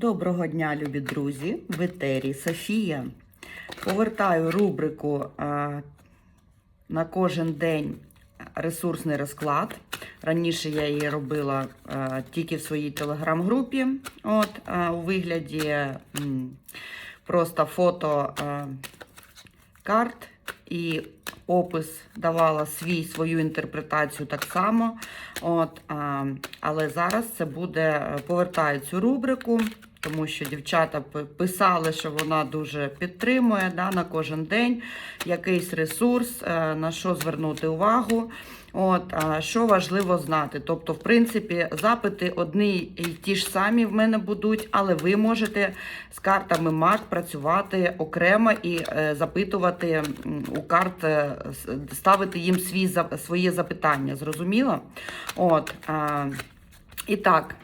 Доброго дня, любі друзі! В етері Софія. Повертаю рубрику а, на кожен день ресурсний розклад. Раніше я її робила а, тільки в своїй телеграм-групі, от, а, у вигляді просто фото карт і опис давала свій свою інтерпретацію так само. От, але зараз це буде повертаю цю рубрику, тому що дівчата писали, що вона дуже підтримує да, на кожен день якийсь ресурс, е, на що звернути увагу. От, що важливо знати. Тобто, в принципі, запити одні і ті ж самі в мене будуть, але ви можете з картами МАК працювати окремо і е, запитувати у карт, е, ставити їм свій, своє запитання. Зрозуміло? От, і так.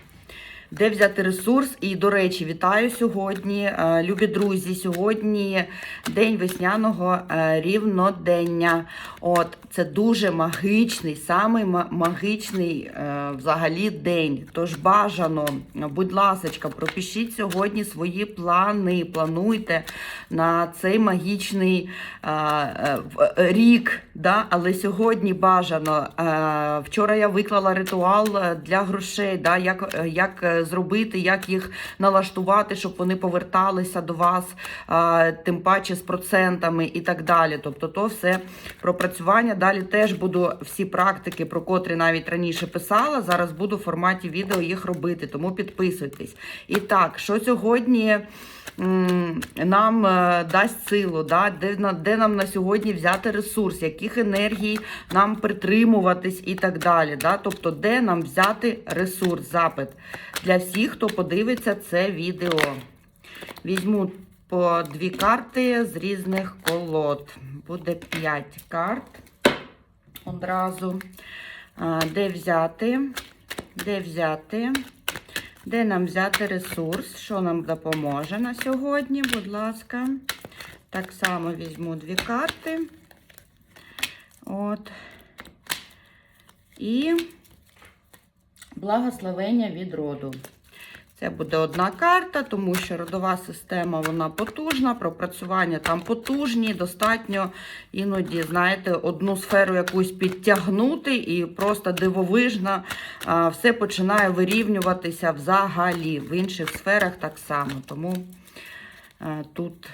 Де взяти ресурс? І, до речі, вітаю сьогодні, е, любі друзі. Сьогодні день весняного е, рівнодення. От це дуже магічний, самий ма- магічний е, взагалі день. Тож бажано, будь ласка, пропишіть сьогодні свої плани. Плануйте на цей магічний рік. Да? Але сьогодні бажано. Е, вчора я виклала ритуал е, для грошей, да? як, е, як зробити, як їх налаштувати, щоб вони поверталися до вас, тим паче з процентами і так далі. Тобто, то все пропрацювання. Далі теж буду всі практики, про котрі навіть раніше писала. Зараз буду в форматі відео їх робити, тому підписуйтесь. І так, що сьогодні нам е, дасть силу, да? де, де нам на сьогодні взяти ресурс, яких енергій нам притримуватись і так далі. Да? Тобто, де нам взяти ресурс, запит для всіх, хто подивиться це відео. Візьму по дві карти з різних колод. Буде 5 карт одразу. Де взяти? Де взяти? Де нам взяти ресурс? Що нам допоможе на сьогодні? Будь ласка. Так само візьму дві карти. От. І благословення від роду. Це буде одна карта, тому що родова система вона потужна, пропрацювання там потужні, достатньо іноді, знаєте, одну сферу якусь підтягнути і просто дивовижно все починає вирівнюватися взагалі. В інших сферах так само. Тому а, тут,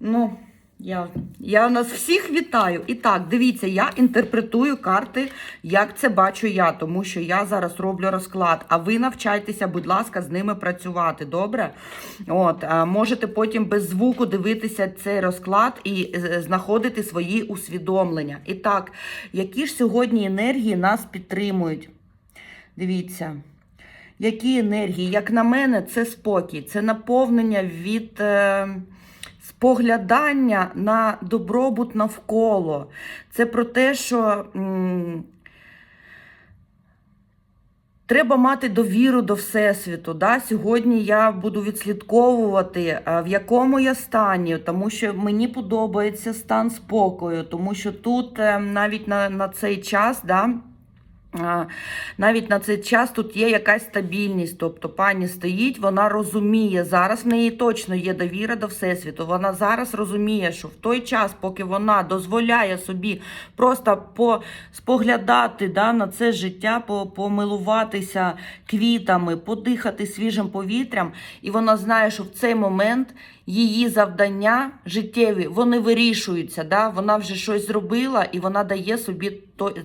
ну. Я, я нас всіх вітаю. І так, дивіться, я інтерпретую карти, як це бачу я, тому що я зараз роблю розклад. А ви навчайтеся, будь ласка, з ними працювати. Добре? От, можете потім без звуку дивитися цей розклад і е, знаходити свої усвідомлення. І так, які ж сьогодні енергії нас підтримують? Дивіться. Які енергії? Як на мене, це спокій, це наповнення від е, споглядання на добробут навколо. Це про те, що треба мати довіру до Всесвіту. Да? Сьогодні я буду відслідковувати, в якому я стані, тому що мені подобається стан спокою, тому що тут е, навіть на, на цей час. Да, Навіть на цей час тут є якась стабільність. Тобто пані стоїть, вона розуміє, зараз в неї точно є довіра до Всесвіту. Вона зараз розуміє, що в той час, поки вона дозволяє собі просто споглядати да, на це життя, по- помилуватися квітами, подихати свіжим повітрям, і вона знає, що в цей момент її завдання життєві вони вирішуються. Да? Вона вже щось зробила і вона дає собі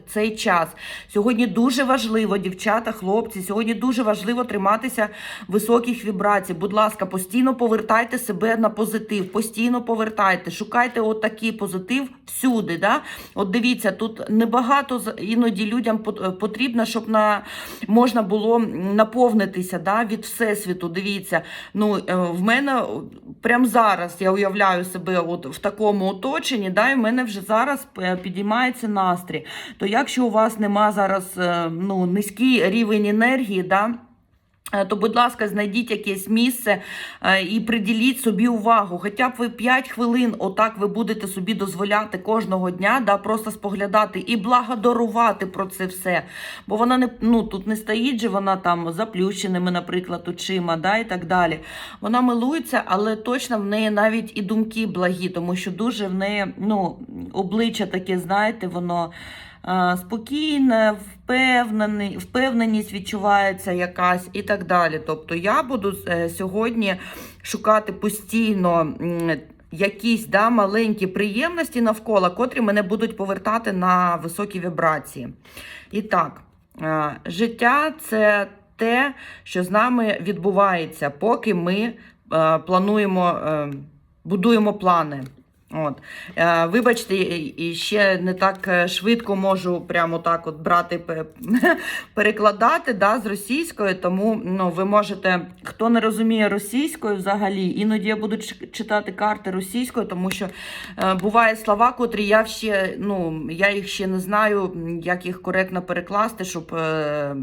цей час. Сьогодні дуже важливо, дівчата, хлопці, сьогодні дуже важливо триматися високих вібрацій. Будь ласка, постійно повертайте себе на позитив, постійно повертайте, шукайте отакий позитив всюди. Да? От дивіться, тут небагато іноді людям потрібно, щоб на можна було наповнитися да, від всесвіту. Дивіться, ну е, в мене прямо зараз я уявляю себе от в такому оточенні, да, і в мене вже зараз е, підіймається настрій. То якщо у вас нема зараз е, ну, низький рівень енергії, да, То, будь ласка, знайдіть якесь місце е, і приділіть собі увагу. Хоча б ви 5 хвилин, отак ви будете собі дозволяти кожного дня, да, просто споглядати і благодарувати про це все. Бо вона не ну тут не стоїть же вона там заплющеними, наприклад, очима, да, і так далі. Вона милується, але точно в неї навіть і думки благі, тому що дуже в неї ну, обличчя таке, знаєте, воно. Спокійне, впевнений, впевненість відчувається якась і так далі. Тобто я буду е, сьогодні шукати постійно якісь да, маленькі приємності навколо, котрі мене будуть повертати на високі вібрації. І так, е, життя це те, що з нами відбувається, поки ми е, плануємо, будуємо плани. От. Е, вибачте, ще не так е, швидко можу прямо так от брати, перекладати да, з російської, тому ну, ви можете, хто не розуміє російською взагалі, іноді я буду читати карти російською, тому що е, буває слова, котрі я ще, ну, я їх ще не знаю, як їх коректно перекласти, щоб е,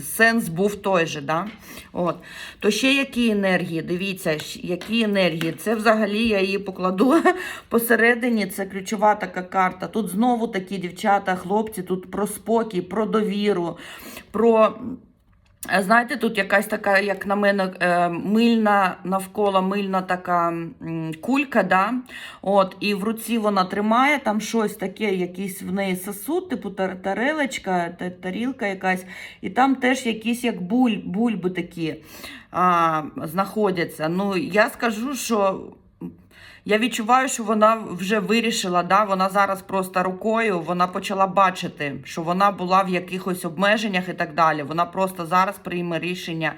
сенс був той же. Да? От. То ще які енергії? Дивіться, які енергії. Це взагалі я її покладу посередині. Це ключова така карта. Тут знову такі дівчата, хлопці, тут про спокій, про довіру, про. Е, Знаєте, тут якась така, як на мене, е, мильна навколо мильна така кулька, да? От, і в руці вона тримає там щось таке, якийсь в неї сосуд, типу тар- тарелочка, тарілка якась, і там теж якісь як буль, бульби такі а, знаходяться. Ну, я скажу, що я відчуваю, що вона вже вирішила, да? вона зараз просто рукою вона почала бачити, що вона була в якихось обмеженнях і так далі. Вона просто зараз прийме рішення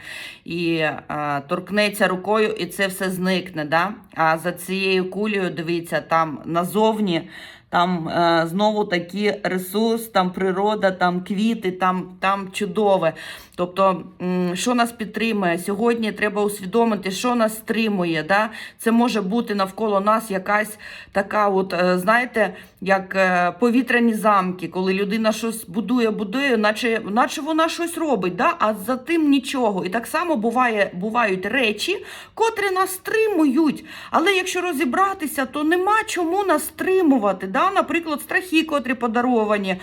і е, торкнеться рукою, і це все зникне. Да? А за цією кулею, дивіться, там назовні. Там е, знову такий ресурс, там природа, там квіти, там, там чудове. Тобто, що нас підтримує? Сьогодні треба усвідомити, що нас стримує. Да? Це може бути навколо нас якась така, от, е, знаєте, як е, повітряні замки, коли людина щось будує, будує, наче, наче вона щось робить, да? а за тим нічого. І так само буває, бувають речі, котрі нас стримують. Але якщо розібратися, то нема чому нас стримувати. Да? Наприклад, страхи, котрі подаровані,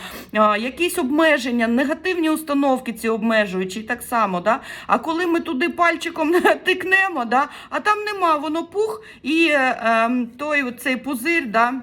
якісь обмеження, негативні установки ці обмежуючі, так само. Да? А коли ми туди пальчиком тикнемо, да? а там нема, воно пух, і е, ем, той цей пузир. Да?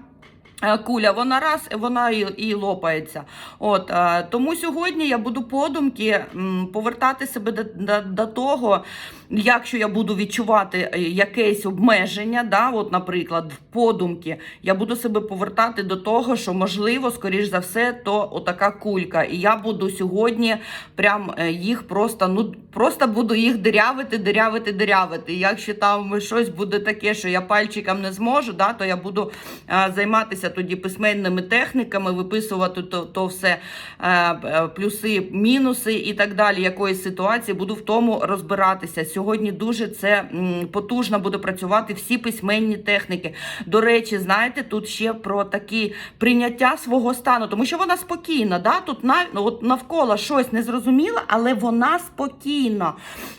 Е, Куля, вона раз, вона і, і лопається. От, е, тому сьогодні я буду подумки повертати себе до, до, до того, якщо я буду відчувати е, якесь обмеження, да, от, наприклад, в подумки, я буду себе повертати до того, що можливо, скоріш за все, то отака кулька. І я буду сьогодні прям е, їх просто, ну, просто буду їх дирявити, дирявити, дирявити. Якщо там щось буде таке, що я пальчиком не зможу, да, то я буду е, займатися тоді письменними техніками, виписувати то, то все е, плюси, мінуси і так далі. Якоїсь ситуації буду в тому розбиратися. Сьогодні дуже це потужно буде працювати всі письменні техніки. До речі, знаєте, тут ще про такі прийняття свого стану, тому що вона спокійна. Да? Тут на, ну, от навколо щось незрозуміле, але вона спокійна.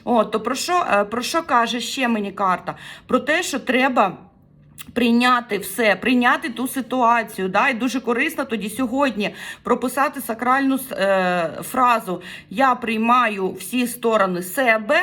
От, то про що, е, про що каже ще мені карта? Про те, що треба. Прийняти все, прийняти ту ситуацію. Да? І дуже корисно тоді сьогодні прописати сакральну е, фразу Я приймаю всі сторони себе.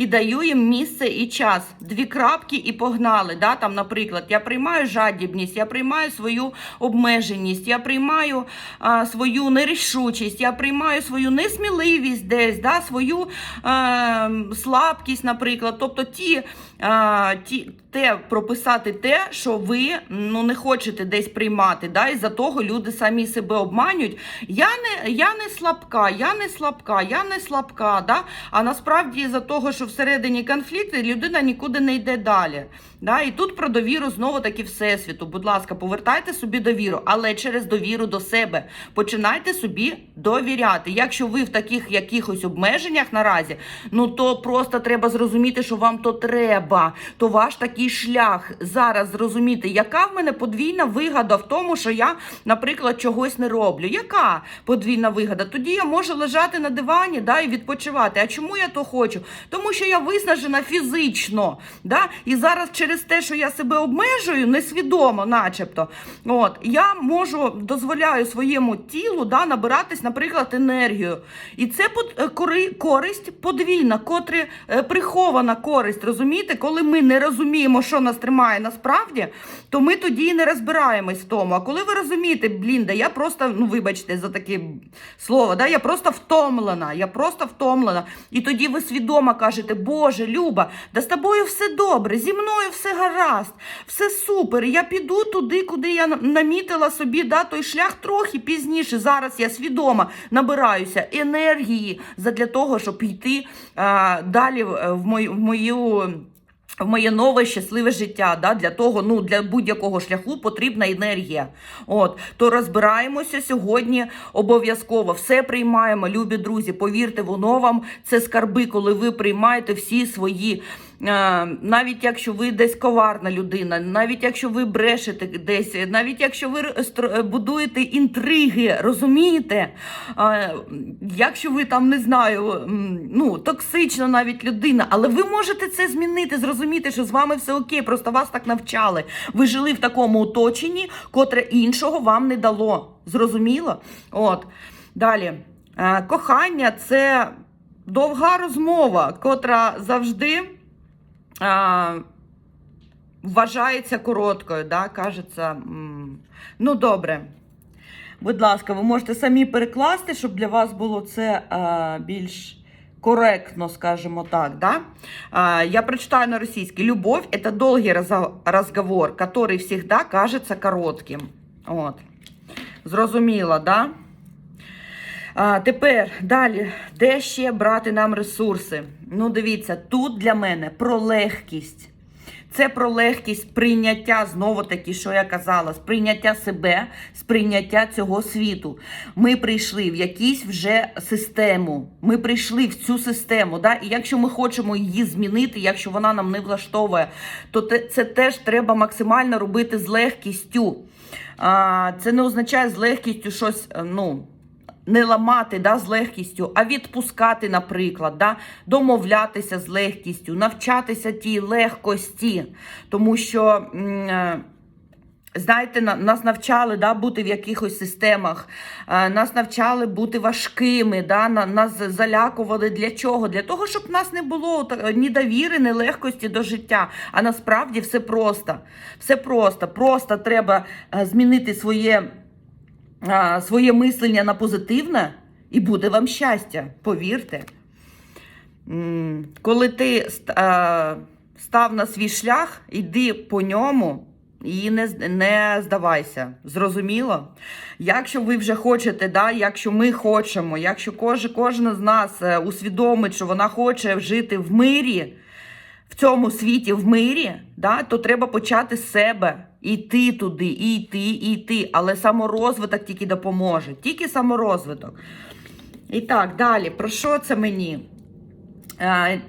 І даю їм місце і час. Дві крапки і погнали. Да? Там, наприклад, я приймаю жадібність, я приймаю свою обмеженість, я приймаю а, свою нерішучість, я приймаю свою несміливість десь, да? свою а, слабкість, наприклад. Тобто ті, а, ті, те прописати те, що ви ну, не хочете десь приймати. Да? І за того люди самі себе обманюють. Я не, я не слабка, я не слабка, я не слабка. Да? А насправді за того, що всередині конфлікти людина нікуди не йде далі. Да? І тут про довіру знову таки всесвіту. Будь ласка, повертайте собі довіру, але через довіру до себе. Починайте собі довіряти. Якщо ви в таких якихось обмеженнях наразі, ну то просто треба зрозуміти, що вам то треба. То ваш такий шлях зараз зрозуміти, яка в мене подвійна вигода в тому, що я, наприклад, чогось не роблю. Яка подвійна вигода? Тоді я можу лежати на дивані да, і відпочивати. А чому я то хочу? Тому що я виснажена фізично. Да? І зараз через те, що я себе обмежую, несвідомо, начебто, от, я можу дозволяю своєму тілу да, набиратись, наприклад, енергію. І це е, кори- користь подвійна, котре прихована користь. Розумієте, коли ми не розуміємо, що нас тримає насправді, то ми тоді і не розбираємось в тому. А коли ви розумієте, блін, да я просто, ну вибачте за таке слово, да, я просто втомлена, я просто втомлена. І тоді ви свідомо кажете, Боже, Люба, да з тобою все добре, зі мною все гаразд, все супер. Я піду туди, куди я намітила собі да, той шлях трохи пізніше. Зараз я свідомо набираюся енергії задля того, щоб йти а, далі в мою. В мою в моє нове щасливе життя. Да? Для того, ну для будь-якого шляху потрібна енергія. От то розбираємося сьогодні обов'язково. Все приймаємо, любі друзі. Повірте, воно вам це скарби, коли ви приймаєте всі свої. Е, Навіть якщо ви десь коварна людина, навіть якщо ви брешете десь, навіть якщо ви будуєте інтриги, розумієте? Е, Якщо ви там не знаю, ну токсична навіть людина, але ви можете це змінити, зрозуміти, що з вами все окей, просто вас так навчали. Ви жили в такому оточенні, котре іншого вам не дало. Зрозуміло? От далі. Е, Кохання це довга розмова, котра завжди. А, вважається короткою, да, кажеться. Ну, добре. Будь ласка, ви можете самі перекласти, щоб для вас було це а, більш коректно, скажімо так. Да? Я прочитаю на російській. Любов – долгий разо- разговор, который всегда кажется коротким. От. Зрозуміло, да? А, тепер далі, де ще брати нам ресурси? Ну, дивіться, тут для мене про легкість. Це про легкість прийняття, знову таки, що я казала, сприйняття себе, сприйняття цього світу. Ми прийшли в якусь вже систему. Ми прийшли в цю систему. Да? І якщо ми хочемо її змінити, якщо вона нам не влаштовує, то це теж треба максимально робити з легкістю. Це не означає з легкістю щось, е, ну не ламати да, з легкістю, а відпускати, наприклад, да, домовлятися з легкістю, навчатися тій легкості. Тому що. е, Знаєте, нас навчали да, бути в якихось системах, е, нас навчали бути важкими, да, нас залякували для чого? Для того, щоб в нас не було ні довіри, ні легкості до життя. А насправді все просто. Все просто. Просто треба е, змінити своє своє мислення на позитивне, і буде вам щастя, повірте. Коли ти став на свій шлях, іди по ньому і не, не здавайся. Зрозуміло? Якщо ви вже хочете, да, якщо ми хочемо, якщо кож, кожен з нас е, усвідомить, що вона хоче жити в мирі, в цьому світі в мирі, да, то треба почати з себе. Іти туди, і йти, і йти. Але саморозвиток тільки допоможе. Тільки саморозвиток. І так, далі. Про що це мені? Е,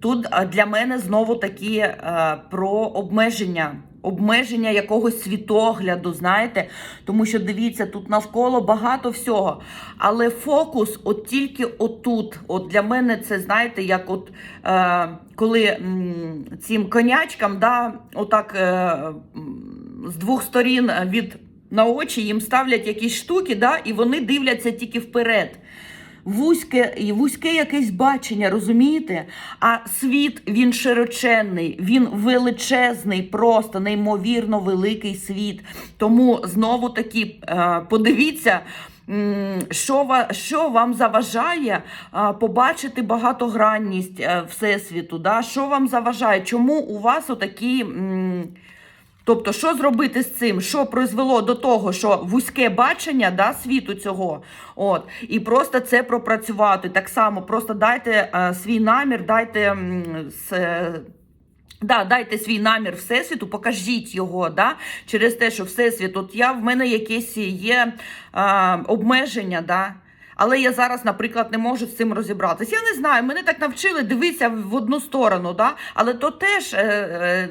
Тут е, для мене знову такі е, про обмеження. Обмеження якогось світогляду, знаєте, тому що дивіться, тут навколо багато всього. Але фокус от тільки отут. От для мене це, знаєте, як от е, коли м, цим конячкам, да, отак е, з двох сторін від на очі їм ставлять якісь штуки, да, і вони дивляться тільки вперед вузьке, вузьке якесь бачення, розумієте? А світ він широченний, він величезний, просто неймовірно великий світ. Тому знову таки е, подивіться. Що, що вам заважає а, побачити багатогранність е, Всесвіту? Да? Що вам заважає? Чому у вас отакі Тобто, що зробити з цим? Що призвело до того, що вузьке бачення да, світу цього, от, і просто це пропрацювати. Так само, просто дайте е, свій намір, дайте е, Да, дайте свій намір Всесвіту, покажіть його, да, через те, що Всесвіт, от я в мене якесь є а, обмеження, да. Але я зараз, наприклад, не можу з цим розібратися. Я не знаю, мене так навчили дивитися в одну сторону, да? але то теж е, е,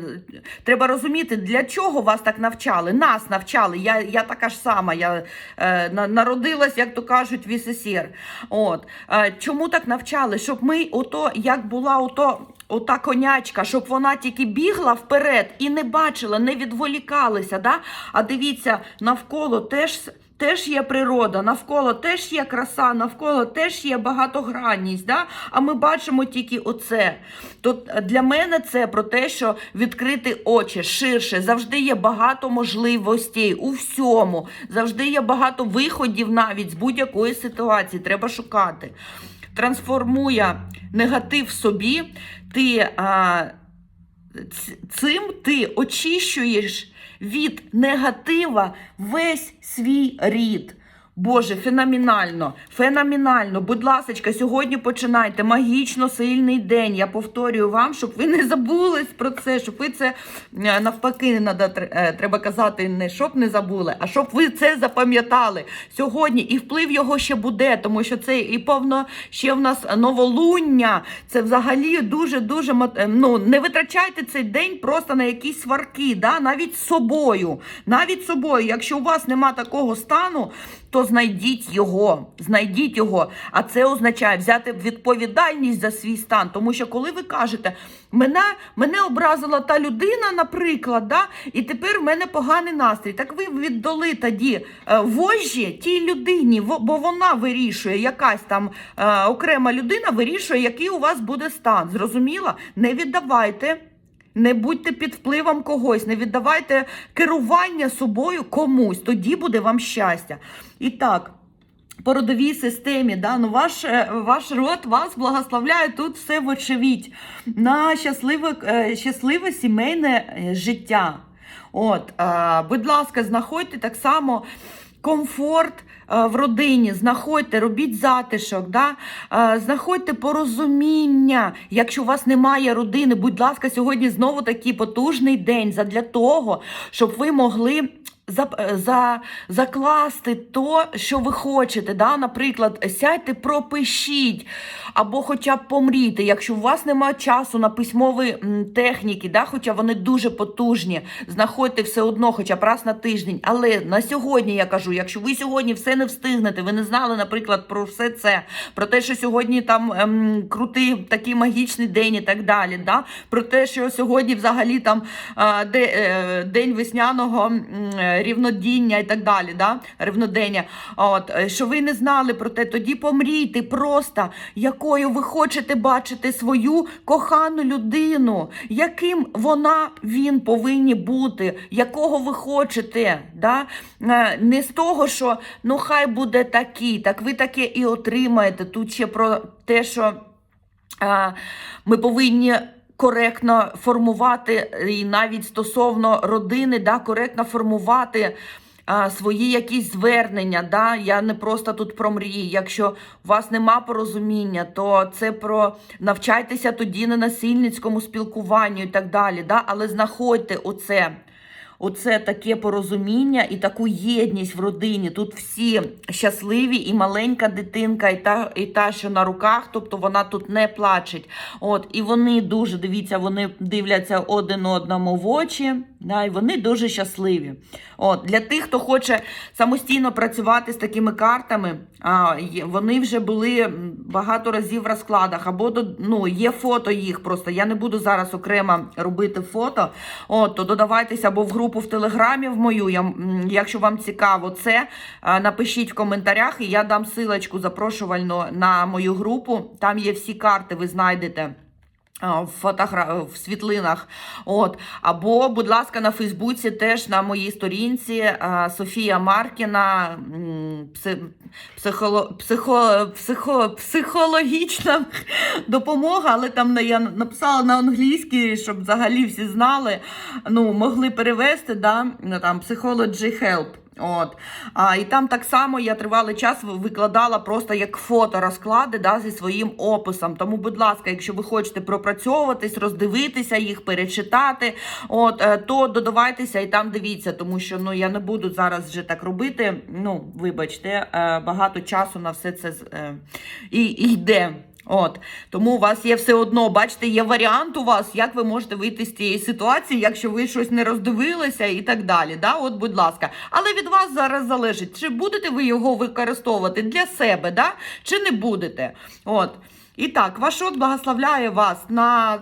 треба розуміти, для чого вас так навчали. Нас навчали. Я, я така ж сама, я е, народилась, як то кажуть, в СССР. От. Е, чому так навчали? Щоб ми, ото, як була ото. Ота конячка, щоб вона тільки бігла вперед і не бачила, не відволікалася. Да? А дивіться, навколо теж, теж є природа, навколо теж є краса, навколо теж є багатогранність. Да? А ми бачимо тільки оце. То для мене це про те, що відкрити очі ширше, завжди є багато можливостей у всьому, завжди є багато виходів навіть з будь-якої ситуації. Треба шукати трансформує негатив собі, ти а, цим ти очищуєш від негатива весь свій рід. Боже, феноменально, феноменально. Будь ласка, сьогодні починайте магічно сильний день. Я повторюю вам, щоб ви не забулись про це, щоб ви це е, навпаки не е, треба казати, не щоб не забули, а щоб ви це запам'ятали сьогодні. І вплив його ще буде, тому що це і повно ще в нас новолуння. Це взагалі дуже дуже е, ну не витрачайте цей день просто на якісь сварки, да? навіть з собою. Навіть з собою. Якщо у вас нема такого стану, то знайдіть його, знайдіть його. А це означає взяти відповідальність за свій стан. Тому що коли ви кажете, мене, мене образила та людина, наприклад, да, і тепер в мене поганий настрій. Так ви віддали тоді е, вожжі тій людині, бо вона вирішує, якась там е, окрема людина вирішує, який у вас буде стан. Зрозуміла? Не віддавайте. Не будьте під впливом когось, не віддавайте керування собою комусь, тоді буде вам щастя. І так, по родовій системі, да, ну ваш, е, ваш род вас благословляє тут все вочевидь на щасливе, е, щасливе сімейне е, життя. От, будь ласка, знаходьте так само комфорт е, в родині, знаходьте, робіть затишок, да? е, знаходьте порозуміння. Якщо у вас немає родини, будь ласка, сьогодні знову такий потужний день задля того, щоб ви могли. За, за, закласти то, що ви хочете. Да? Наприклад, сядьте, пропишіть, або хоча б помрійте. Якщо у вас немає часу на письмові техніки, да? хоча вони дуже потужні, знаходьте все одно, хоча б раз на тиждень. Але на сьогодні я кажу, якщо ви сьогодні все не встигнете, ви не знали, наприклад, про все це, про те, що сьогодні там ем, крутий такий магічний день і так далі. Да? Про те, що сьогодні взагалі там е, е, день весняного е, рівнодіння і так далі, да? рівнодення. От, е, що ви не знали про те, тоді помрійте просто, якою ви хочете бачити свою кохану людину, яким вона, він повинні бути, якого ви хочете. Да? Е, Не з того, що ну хай буде такий, так ви таке і отримаєте. Тут ще про те, що а, ми повинні. Коректно формувати і навіть стосовно родини, да, коректно формувати свої якісь звернення. Да? Я не просто тут про мрії. Якщо у вас нема порозуміння, то це про навчайтеся тоді на насильницькому спілкуванню і так далі. Да? Але знаходьте оце. Оце таке порозуміння і таку єдність в родині. Тут всі щасливі, і маленька дитинка, і та, і та, що на руках, тобто вона тут не плачеть. От, і вони дуже дивіться, вони дивляться один одному в очі, да, і вони дуже щасливі. От, для тих, хто хоче самостійно працювати з такими картами, а, вони вже були багато разів в розкладах, або до, ну, є фото їх просто. Я не буду зараз окремо робити фото. От, то додавайтеся або в групу в Телеграмі в мою. Я, якщо вам цікаво це, напишіть в коментарях, і я дам силочку запрошувальну на мою групу. Там є всі карти, ви знайдете. В фотогра... в світлинах. От. Або, будь ласка, на Фейсбуці теж на моїй сторінці Софія Маркіна психоло... Психо... Психо... психологічна допомога, але там на- я написала на англійській, щоб взагалі всі знали, ну, могли перевести, да, ну, там, Psychology Help. От. А, і там так само я тривалий час викладала просто як фото розклади да, зі своїм описом. Тому, будь ласка, якщо ви хочете пропрацьовуватись, роздивитися їх, перечитати, от, е, то додавайтеся і там дивіться, тому що ну, я не буду зараз вже так робити. Ну, вибачте, е, багато часу на все це е, і, і йде. От тому у вас є все одно, бачите, є варіант у вас, як ви можете вийти з цієї ситуації, якщо ви щось не роздивилися і так далі. Да? От, будь ласка. Але від вас зараз залежить, чи будете ви його використовувати для себе, да? чи не будете. От. І так, ваш от благословляє вас на.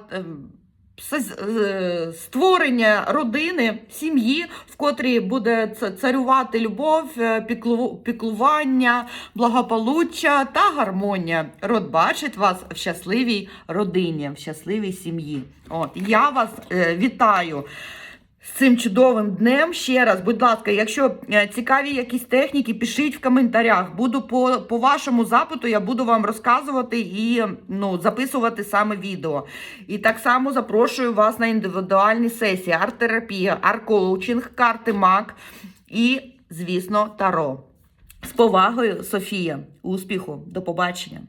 Е, Створення родини, сім'ї, в котрій буде царювати любов, е, піклування, благополуччя та гармонія. Род бачить вас в щасливій родині, в щасливій сім'ї. От я вас е, вітаю. З цим чудовим днем ще раз, будь ласка, якщо е, цікаві якісь техніки, пишіть в коментарях. Буду по, по вашому запиту, я буду вам розказувати і ну, записувати саме відео. І так само запрошую вас на індивідуальні сесії, арт-терапія, арт-коучинг, карти МАК і, звісно, таро. З повагою, Софія. Успіху, до побачення.